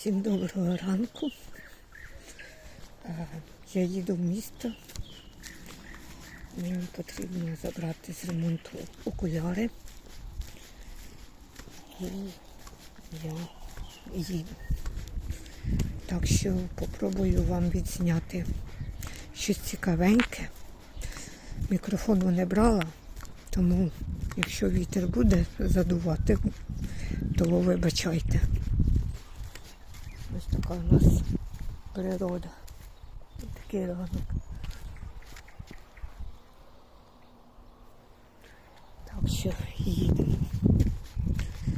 Всім доброго ранку. Я їду в місто. Мені потрібно забрати з ремонту окуляри. І я їду. Так що попробую вам відзняти щось цікавеньке. Мікрофону не брала, тому якщо вітер буде задувати, то вибачайте. Така у нас природа. Такий ранок. Так що їдемо.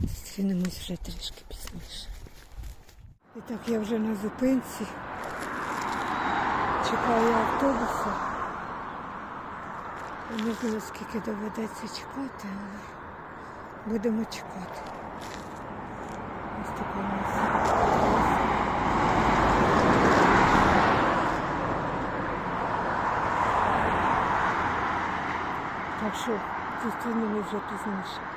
Зустрінемось вже трішки пізніше. І так я вже на зупинці. Чекаю автобуса. Не знаю, скільки доведеться чекати, але будемо чекати. Ось така у нас. Так що зустрінемось вже пізніше.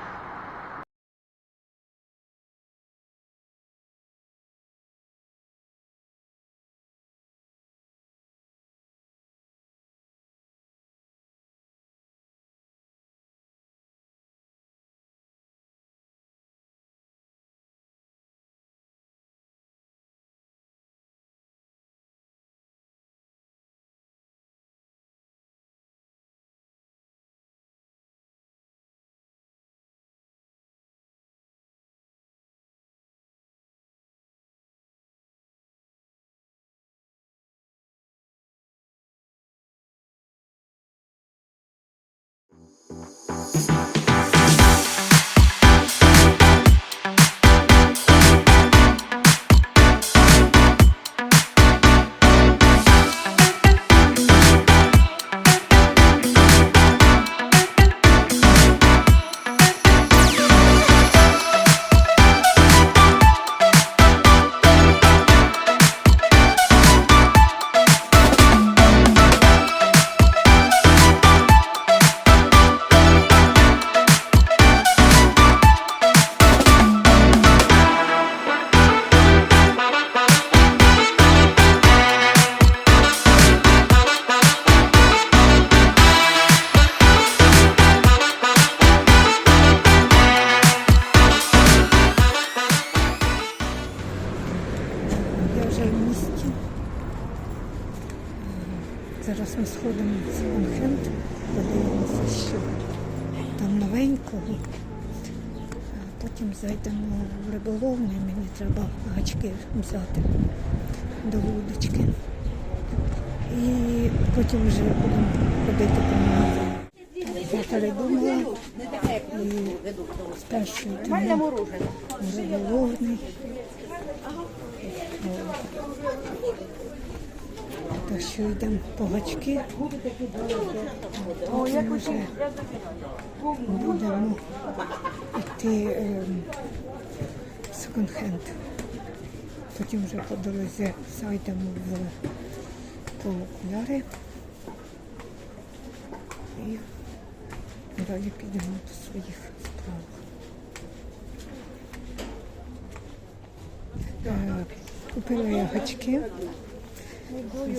Зараз ми сходимо в секонд-хенд, подивимося, що там новенького. Потім зайдемо в риболовну, і мені треба гачки взяти до вудочки. І потім вже будемо ходити по магазину. Я передумала і спершу йдемо риболовний. Так що йдемо по гачки, потім вже будемо йти ем, в секонд-хенд. Потім вже по дорозі зайдемо в по окуляри і далі підемо до своїх справ. Купила я гачки.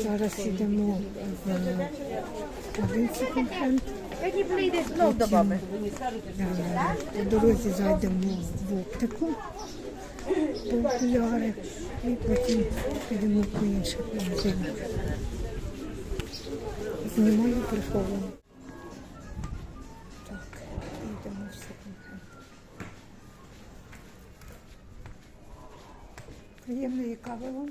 Зараз йдемо в один баби. Е, По дорозі зайдемо в оптику по окуляри і потім підемо по інших магазинах. Знімаю приховано. Так, йдемо в секонд-хенд. Приємної кави вам.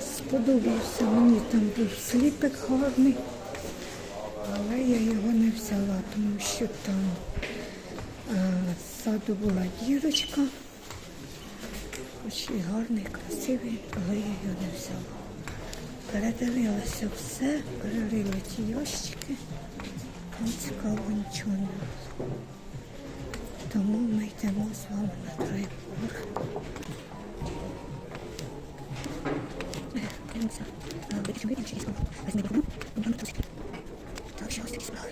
Сподобався. Мені там був сліпик гарний, але я його не взяла, тому що там е, ззаду була дірочка. Хоч і гарний, красивий, але я його не взяла. Передивилася все, перерила ті ящики. Там цікаво нічого не було. Тому ми йдемо з вами на другий поверх. Дивимося. А, ви чому інші слово? Візьми вікно, вон тут. Так, що ось такі справи.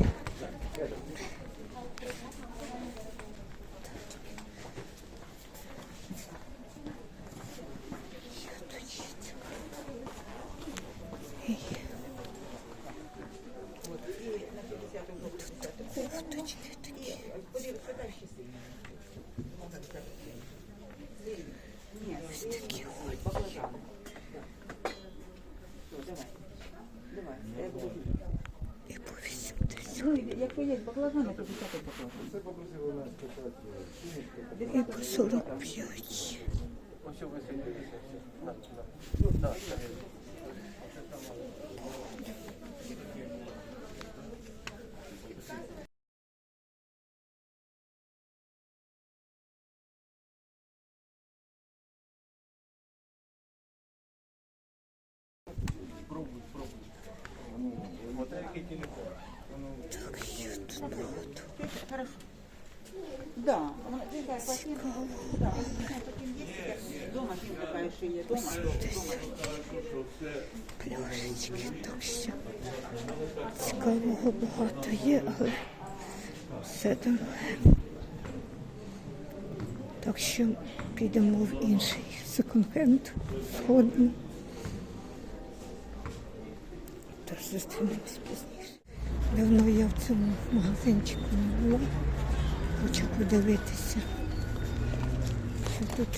Що тут є цікаво? Ей. Тут кофточки такі. Ось такі от. І по 80, Як є баклажани, то 50 баклажан. І по 45. Так, що тут. Хорошо. Да, он, ты дай. Цікаво. Да. Дома фильм такая шиє. Дома. Пляшечки, так що цікавого багато є, але все дороге. Так що підемо в інший секонд-хенд сходимо. Тож зустрінемось пізніше. Давно я в цьому магазинчику не була. Хочу подивитися, що тут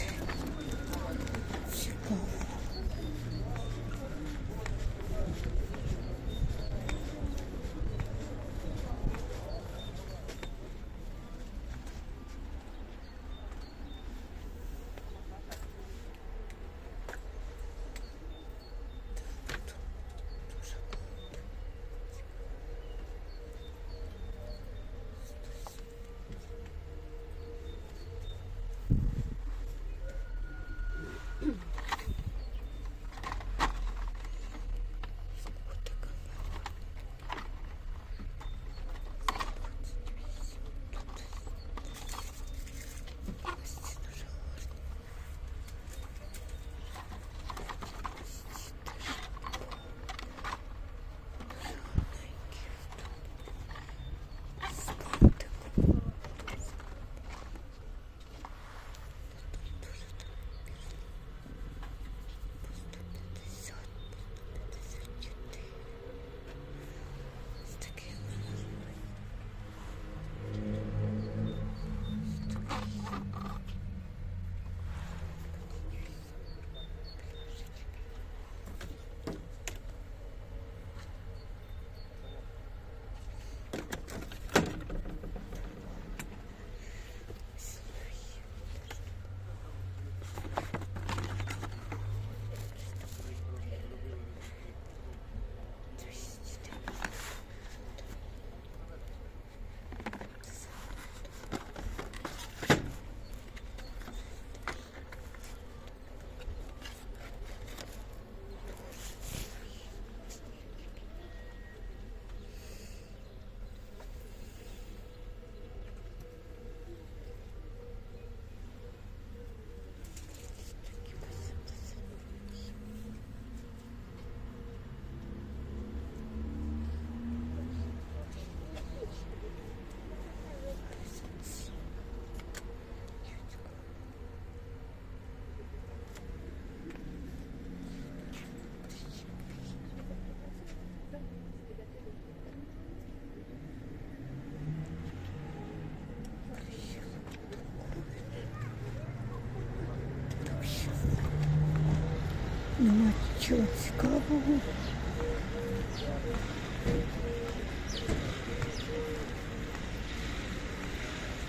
Нема нічого цікавого.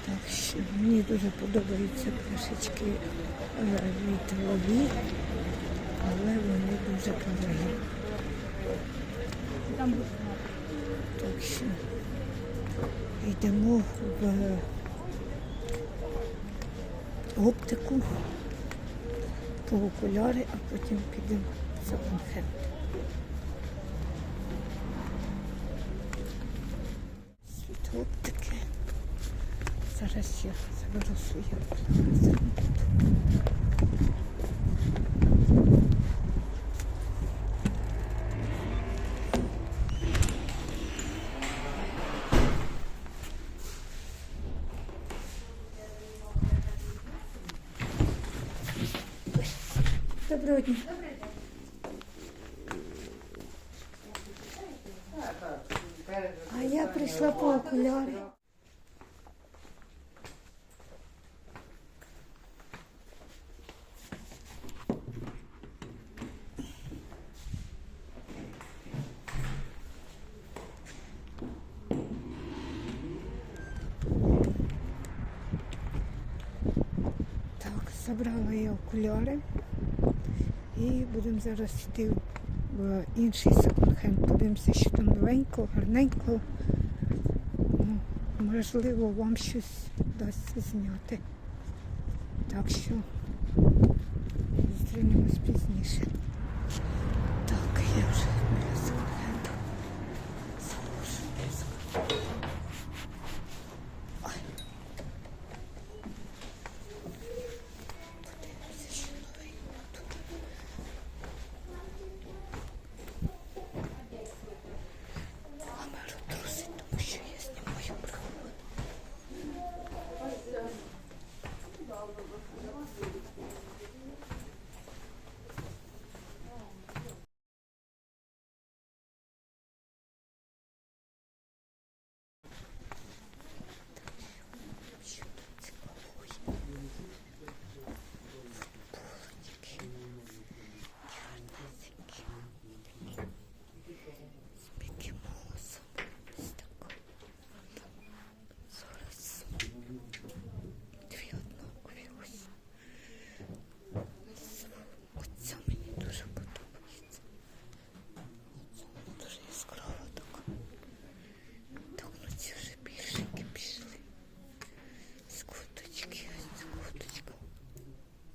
Так що мені дуже подобаються пляшечки е, від Лові. але вони дуже дорогі. Так що йдемо в оптику по окуляри, а потім підемо в секонд-хенд. Світ оптики. Зараз я заберу свої Доброго дня. А я прийшла по окуляри. Так, забрала я окуляри і будемо зараз йти в інший секонд-хенд. Подивимося, що там новенько, гарненько. Ну, Можливо, вам щось вдасться зняти. Так що зустрінемось пізніше. Так, я вже біля секонд-хенду. Заложу диск. Ой. Подивимося, що новенько тут. Камеру трусить, тому що я знімаю приход. Що тут цікавого є? Футболочки. Гарнесенькі. З Мікі Маусом. Ось так. Зараз дві однакові ось. Оця мені дуже подобається. Оця вона дуже яскрава така. Так, ну ці вже більшенькі пішли. З куточки, ось з куточка.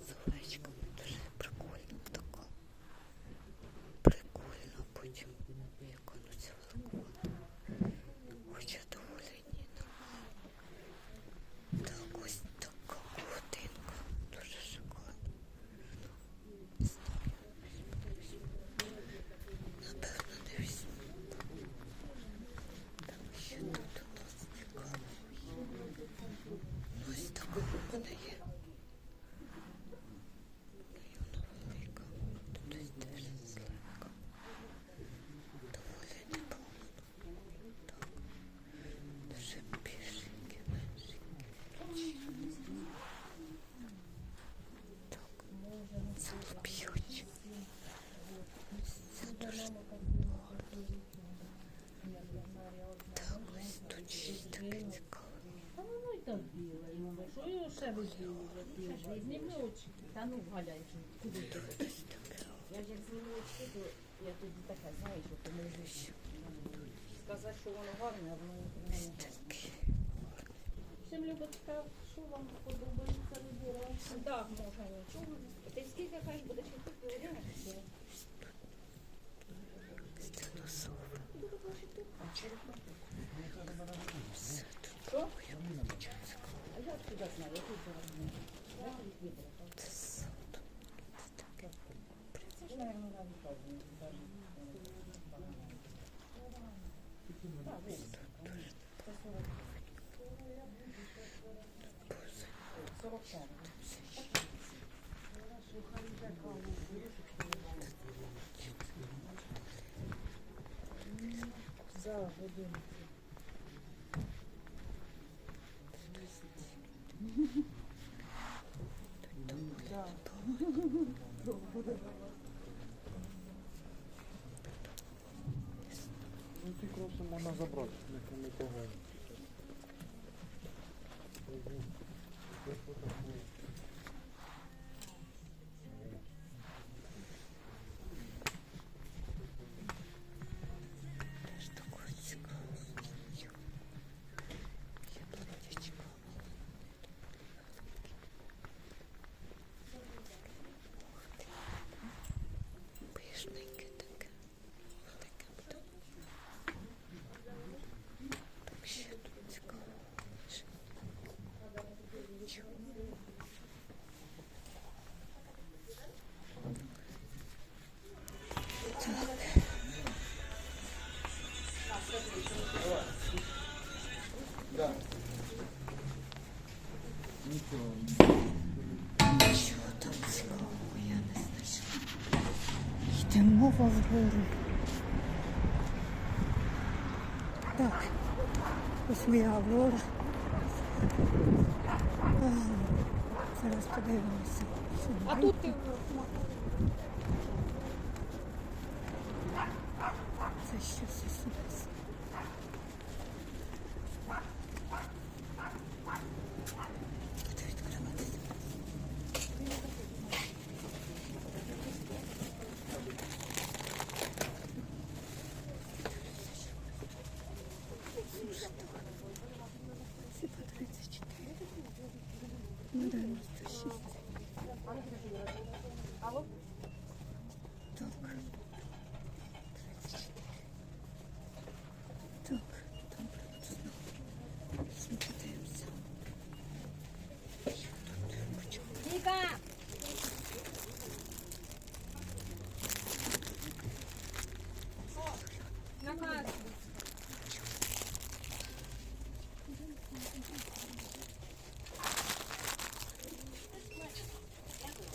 З овечками дуже прикольно така. Прикольно потім, як воно це великувато. Хоча доволі ні, нормально. Так, ось така ковтинка. Дуже шикарно. Не знаю, візьму, візьму. Напевно, не візьму. Так, що тут у нас цікавого є? Ну, Ось така в мене є. Ну, і вона велика. Тут ось теж злегка. Доволі непогано. Так. Дуже більшенькі, меншенькі. Так. Це лоп'ють. Це дуже гарно. Так, ось тут щось таке цікаве. Та ну і так біле, ну, що його ще вибіло? Зніми очки. Та ну, Галя, куди ти? Я ж як зніму очки, то я тоді така, знаєш, що ти можеш сказати, що воно гарне, а воно не таке. Всім Любочка, що вам подобається вибирати? Так, можна нічого. Ти скільки кажеш, будеш йти півгодини? Що? А я откуда знаю, я тут зараз За Да, Да. Не того. гору. Так, ось моя аврора. Зараз подивимося. А тут ти це ще все.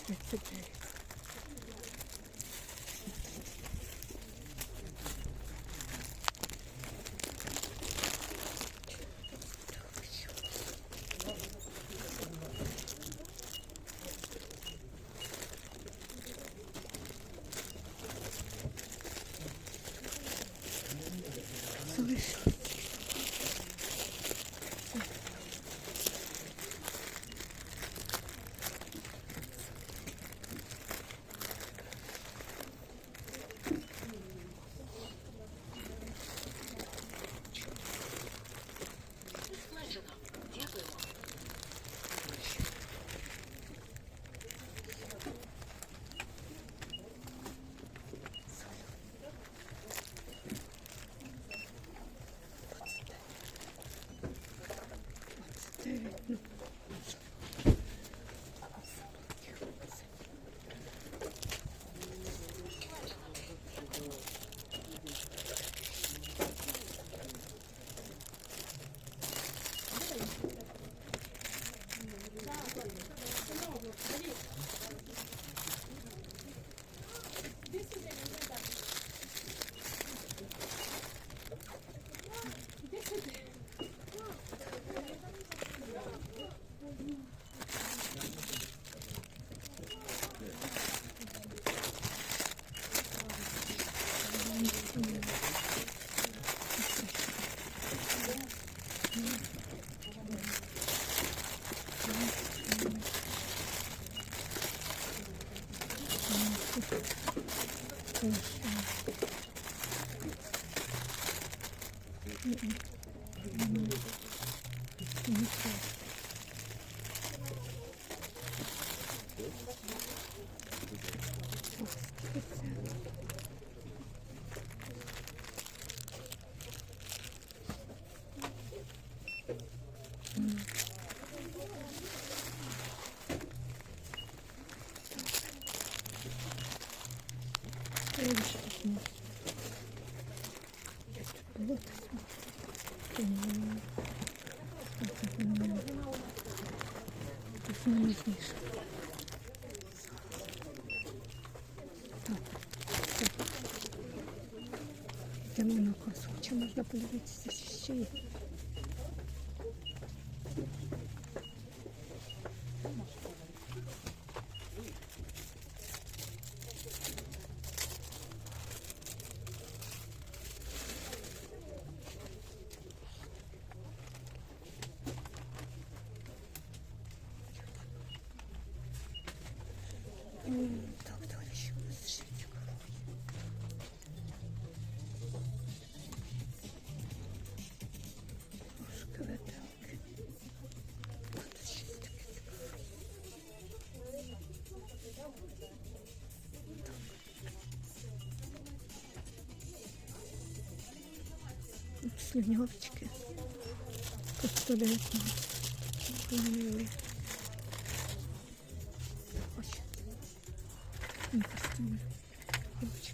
It's okay. Mm-hmm. смачніше. Так, Йдемо на косу. Чи можна подивитися ще? Слюнявчики. Пістолетні. Гнили. Ось. Не пістолет. Ось.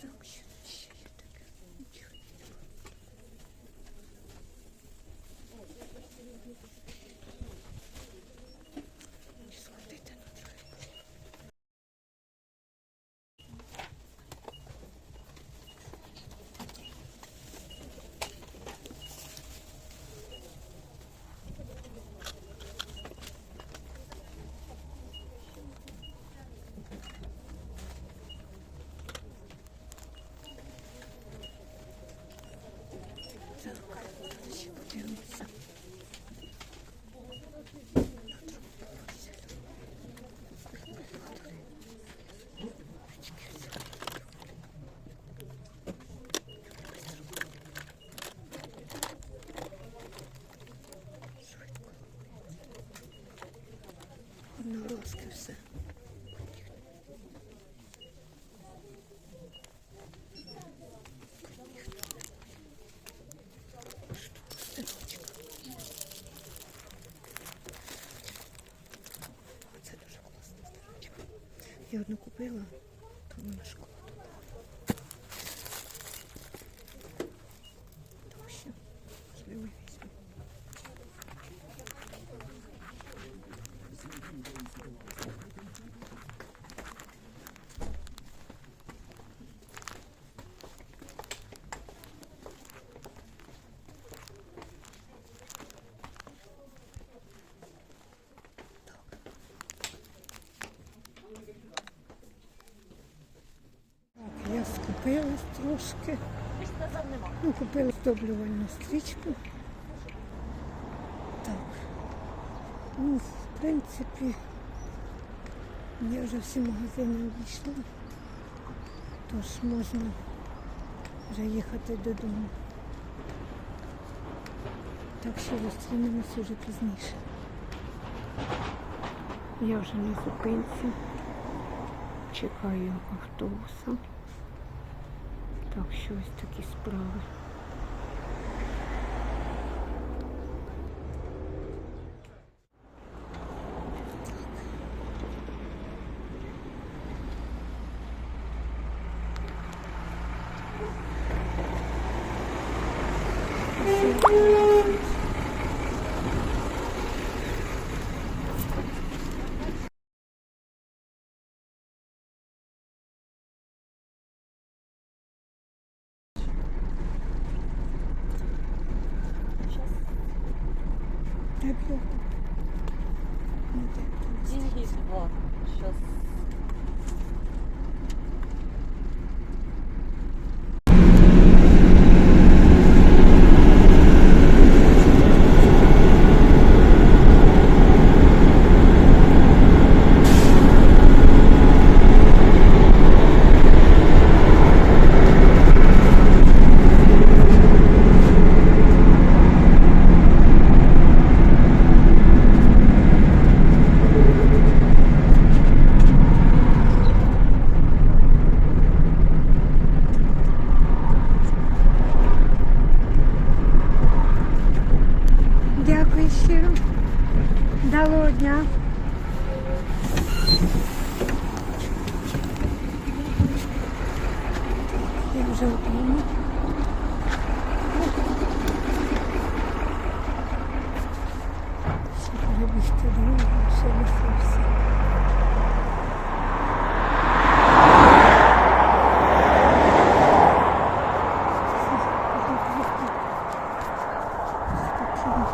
Так, що ще є таке? Нічого не було. Сходити на другий. Так, ще подивимося. Одноглазки все. Синочка. Це дуже класна стрічка. Я одну купила, тому вона школа тут. Так що, можливо, візьму. Так, я скупилась трошки. Ну, купила здоблювальну стрічку. Так. Ну, в принципі, я вже всі магазини обійшла. Тож можна вже їхати додому. Так що зустрінемося вже пізніше. Я вже на зупинці. Чекаю автобуса. Так що ось такі справи. Деньги два. Сейчас. Дякую щиро. Далого дня. Я вже вдома. Ще перебігти дорогу, ще лишився. Спокійно.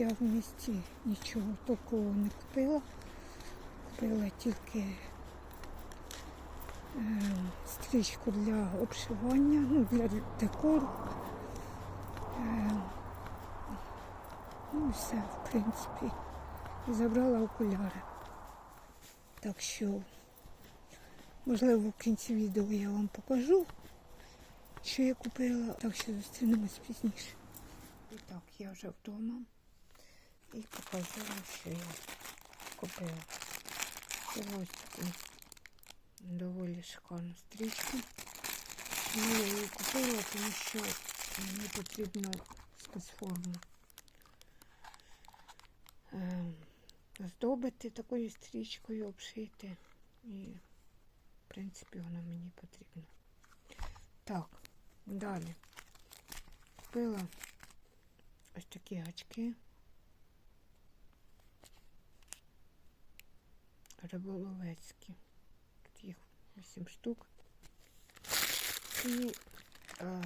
я в нічого такого не купила. Купила тільки е, стрічку для обшивання, ну, для декору. Е, ну, все, в принципі. Забрала окуляри. Так що, можливо, в кінці відео я вам покажу, що я купила. Так що зустрінемось пізніше. І так, я вже вдома і покажу вам, що я купила. Ось таку доволі шикарну стрічку. Ну, я її купила, тому що мені потрібно спецформу ем, оздобити такою стрічкою, обшити. І, в принципі, вона мені потрібна. Так, далі. Купила ось такі гачки. Риболовецькі. Тут їх 8 штук. І а,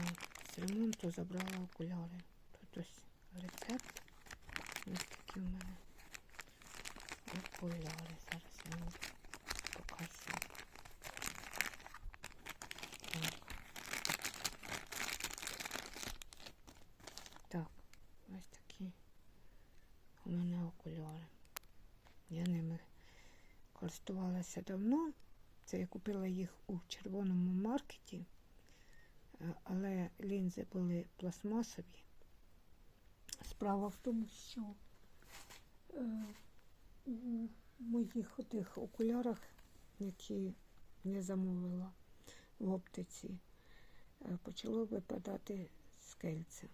з ремонту забрала окуляри. Тут ось рецепт. Ось такі в мене окуляри. Зараз я вам покажу. Так. Так, ось такі у мене окуляри. Я ними користувалася давно. Це я купила їх у червоному маркеті, е, але лінзи були пластмасові. Справа в тому, що е, у моїх отих окулярах, які я замовила в оптиці, е, почало випадати скельце.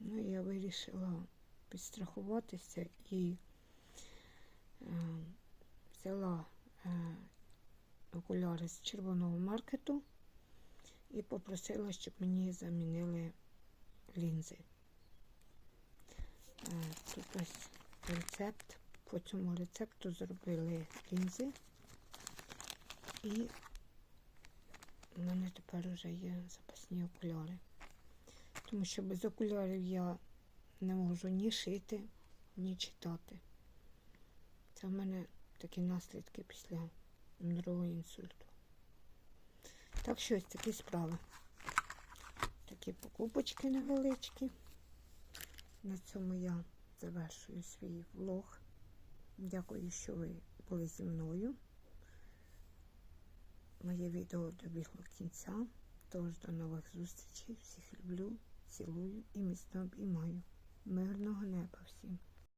Ну, я вирішила підстрахуватися і взяла е, окуляри з червоного маркету і попросила, щоб мені замінили лінзи. Е, Тут ось рецепт. По цьому рецепту зробили лінзи. І в мене тепер вже є запасні окуляри. Тому що без окулярів я не можу ні шити, ні читати. Це в мене такі наслідки після другого інсульту. Так що ось такі справи. Такі покупочки невеличкі. На цьому я завершую свій влог. Дякую, що ви були зі мною. Моє відео добігло кінця. Тож до нових зустрічей. Всіх люблю, цілую і міцно обіймаю. Мирного неба всім.